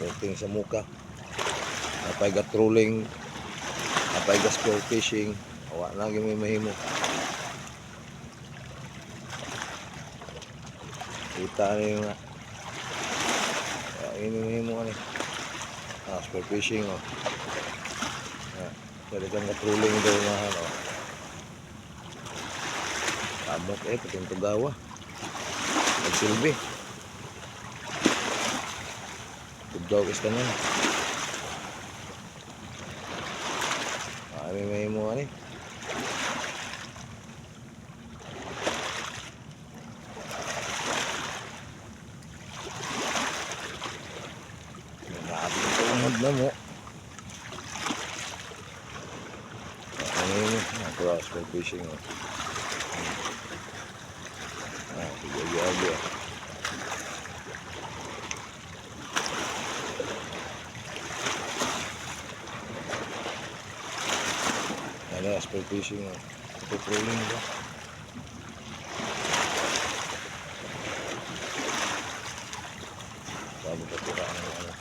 Smoking sa muka. Napay ga trolling. Napay ga sport fishing. Awa na may mahimo. Kita niyo nga. Ini mahimo ani. Ah, sport fishing oh. Ah, pwede kang ka-trolling daw na ano. Kamot eh, pating tugawa. Nagsilbi. Tugaw is tanan. Ano may mo ani? Grabe ito umad na mo. Ano yun? Ah, Cross for fishing. Oh. Ah, sige, Ano, sport fishing. Ito trolling ba? Bago pa tira ang ano.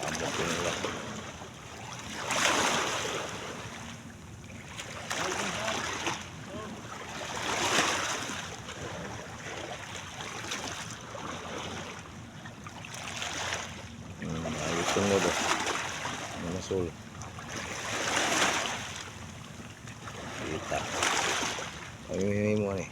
Amok ko nila. Hmm, ayos yung lodo. Mga sol. Kita. Ay, may mo ano eh.